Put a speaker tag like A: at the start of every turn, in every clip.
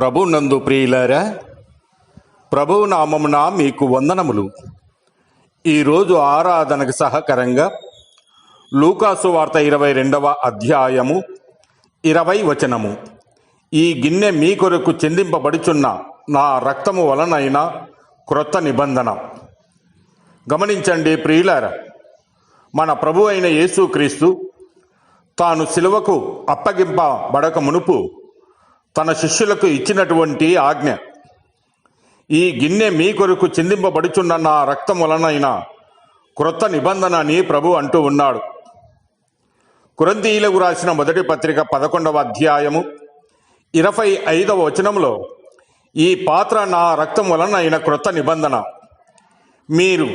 A: ప్రభు నందు ప్రియులారా ప్రభు నామమున మీకు వందనములు. ఈరోజు ఆరాధనకు సహకరంగా లూకాసు వార్త ఇరవై రెండవ అధ్యాయము ఇరవై వచనము. ఈ గిన్నె మీ కొరకు చెందింపబడుచున్న నా రక్తము వలనైన క్రొత్త నిబంధన. గమనించండి ప్రియులారా మన ప్రభు అయిన యేసుక్రీస్తు తాను సిలువకు అప్పగింపబడక మునుపు తన శిష్యులకు ఇచ్చినటువంటి ఆజ్ఞ. ఈ గిన్నె మీ కొరకు చిందింపబడుచున్న నా రక్తం వలనైనా క్రొత్త నిబంధన అని ప్రభు అంటూ ఉన్నాడు. కురంతీయులకు రాసిన మొదటి పత్రిక పదకొండవ అధ్యాయము ఇరవై ఐదవ వచనంలో ఈ పాత్ర నా రక్తం వలన అయిన క్రొత్త నిబంధన. మీరు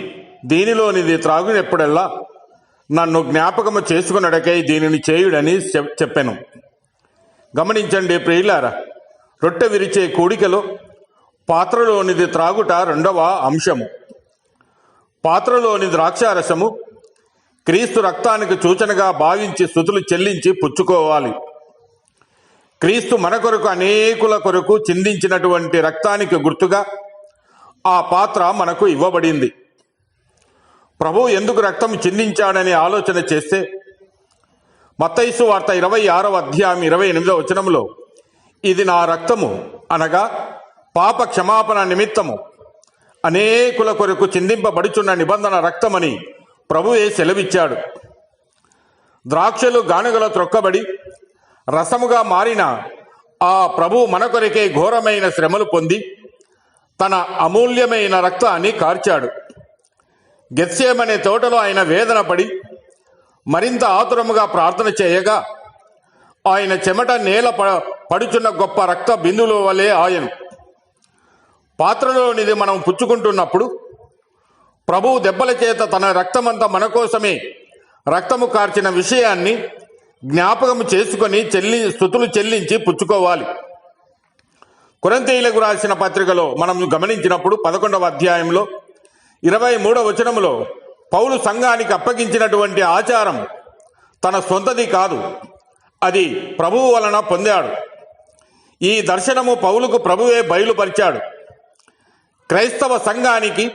A: దీనిలోనిది త్రాగునెప్పుడల్లా నన్ను జ్ఞాపకము చేసుకున్నడకై దీనిని చేయుడని చెప్- గమనించండి ప్రియులారా రొట్టె విరిచే కోడికలో పాత్రలోనిది త్రాగుట రెండవ అంశము. పాత్రలోని ద్రాక్షారసము క్రీస్తు రక్తానికి సూచనగా భావించి స్థుతులు చెల్లించి పుచ్చుకోవాలి. క్రీస్తు మన కొరకు అనేకుల కొరకు చిందించినటువంటి రక్తానికి గుర్తుగా ఆ పాత్ర మనకు ఇవ్వబడింది. ప్రభు ఎందుకు రక్తం చిందించాడని ఆలోచన చేస్తే మత్తైసు వార్త ఇరవై ఆరవ అధ్యాయం ఇరవై ఎనిమిదవ వచనంలో ఇది నా రక్తము అనగా పాప క్షమాపణ నిమిత్తము. అనేకుల కొరకు చిందింపబడుచున్న నిబంధన రక్తమని ప్రభువే సెలవిచ్చాడు. ద్రాక్షలు గానుగల త్రొక్కబడి రసముగా మారిన ఆ ప్రభు మన కొరకే ఘోరమైన శ్రమలు పొంది తన అమూల్యమైన రక్తాన్ని కార్చాడు. గెత్సేమనే తోటలో ఆయన వేదన పడి మరింత ఆతురముగా ప్రార్థన చేయగా ఆయన చెమట నేల పడుచున్న గొప్ప రక్త బిందువుల వలె ఆయన. పాత్రలోనిది మనం పుచ్చుకుంటున్నప్పుడు ప్రభువు దెబ్బల చేత తన రక్తమంతా మన కోసమే రక్తము కార్చిన విషయాన్ని జ్ఞాపకం చేసుకొని చెల్లి స్థుతులు చెల్లించి పుచ్చుకోవాలి. కురంతీయులకు రాసిన పత్రికలో మనం గమనించినప్పుడు పదకొండవ అధ్యాయంలో ఇరవై మూడవ వచనములో పౌలు సంఘానికి అప్పగించినటువంటి ఆచారం తన సొంతది కాదు. అది ప్రభువు వలన పొందాడు. ఈ దర్శనము పౌలుకు ప్రభువే బయలుపరిచాడు. క్రైస్తవ సంఘానికి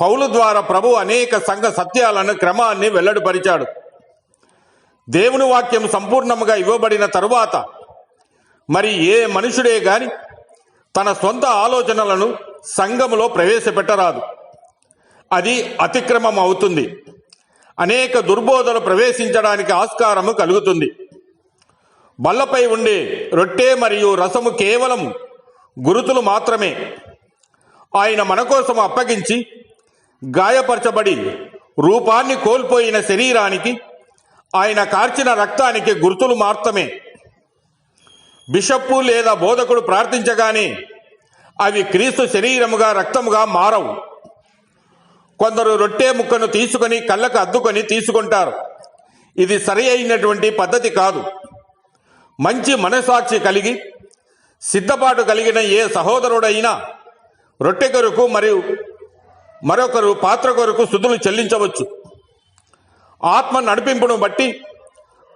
A: పౌలు ద్వారా ప్రభు అనేక సంఘ సత్యాలను క్రమాన్ని వెల్లడిపరిచాడు. దేవుని వాక్యం సంపూర్ణముగా ఇవ్వబడిన తరువాత మరి ఏ మనుషుడే గాని తన సొంత ఆలోచనలను సంఘములో ప్రవేశపెట్టరాదు. అది అతిక్రమం అవుతుంది. అనేక దుర్బోధలు ప్రవేశించడానికి ఆస్కారము కలుగుతుంది. బల్లపై ఉండే రొట్టె మరియు రసము కేవలం గురుతులు మాత్రమే. ఆయన మన కోసం అప్పగించి గాయపరచబడి రూపాన్ని కోల్పోయిన శరీరానికి ఆయన కార్చిన రక్తానికి గుర్తులు మాత్రమే. బిషప్పు లేదా బోధకుడు ప్రార్థించగానే అవి క్రీస్తు శరీరముగా రక్తముగా మారవు. కొందరు రొట్టె ముక్కను తీసుకొని కళ్ళకు అద్దుకొని తీసుకుంటారు. ఇది సరి అయినటువంటి పద్ధతి కాదు. మంచి మనసాక్షి కలిగి సిద్ధపాటు కలిగిన ఏ సహోదరుడైనా రొట్టె కొరకు మరియు మరొకరు పాత్ర కొరకు స్థుతులు చెల్లించవచ్చు. ఆత్మ నడిపింపును బట్టి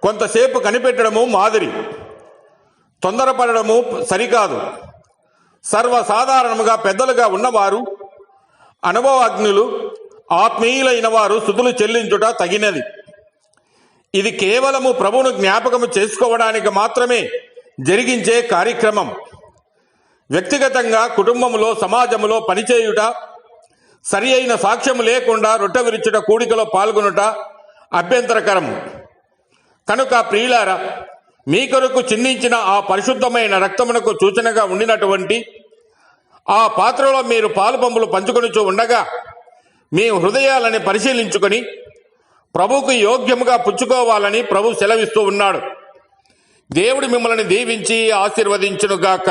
A: కొంతసేపు కనిపెట్టడము మాదిరి. తొందరపడడము సరికాదు. సర్వసాధారణముగా పెద్దలుగా ఉన్నవారు అనుభవజ్ఞులు ఆత్మీయులైన వారు స్థుతులు చెల్లించుట తగినది. ఇది కేవలము ప్రభువును జ్ఞాపకము చేసుకోవడానికి మాత్రమే జరిగించే కార్యక్రమం. వ్యక్తిగతంగా కుటుంబంలో సమాజంలో పనిచేయుట సరి అయిన సాక్ష్యము లేకుండా రొట్టె విరుచుట కూడికలో పాల్గొనుట అభ్యంతరకరం. కనుక ప్రియులార మీ కొరకు చిందించిన ఆ పరిశుద్ధమైన రక్తమునకు సూచనగా ఉండినటువంటి ఆ పాత్రలో మీరు పాలు పంపులు పంచుకొనిచూ ఉండగా మీ హృదయాలని పరిశీలించుకొని ప్రభుకు యోగ్యముగా పుచ్చుకోవాలని ప్రభు సెలవిస్తూ ఉన్నాడు. దేవుడు మిమ్మల్ని దీవించి ఆశీర్వదించునుగాక.